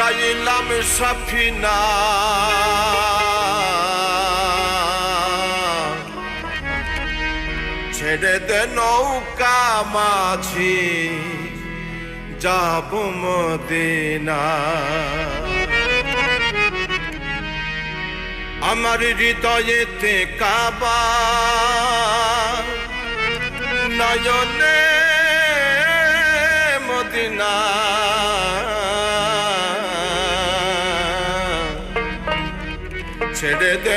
ভাসাইলাম সাফিনা ছেড়ে দে নৌকা মাঝি যাব মদিনা আমার হৃদয়েতে কাবা নয়নে মদিনা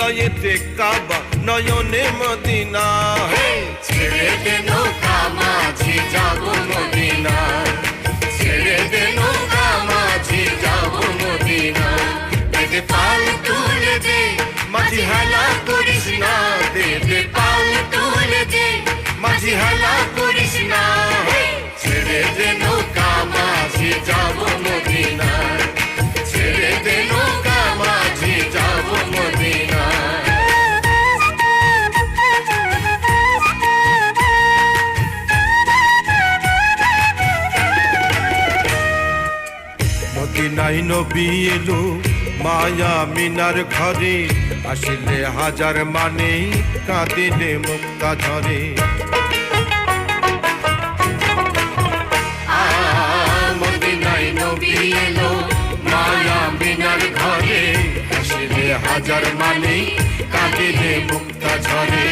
হৃদয়েতে কাবা নয়নে মদিনা! ছেড়ে দে নৌকা মাঝি যাব নবী এলো মায়া মিনার ঘরে। আসিলে হাজার মানে কাঁদিলে মুক্তা ঝরে। হাজার মানে কাঁদিলে মুক্তা ঝরে।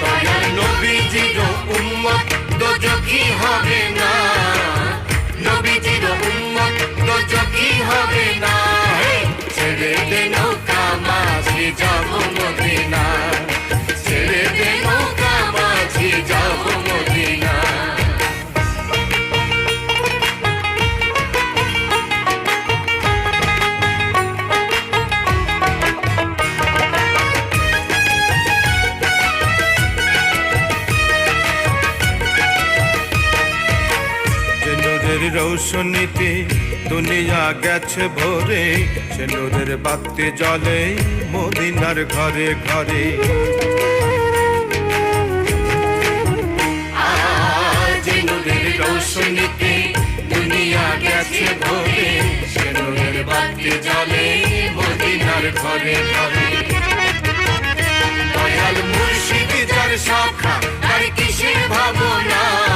দয়াল নবীজির উম্মত, দোজখী হবে না। মাঝি যাব মদিনা। ছেড়ে দে নৌকা মাঝি যাব মদিনা। রৌশনীতে দুনিয়া গেছে ভরে, সে নূরের বাতি জলে মদিনার ঘরে ঘরে। দয়াল মুর্শিদ যার শাখা আর কিসের ভাবনা?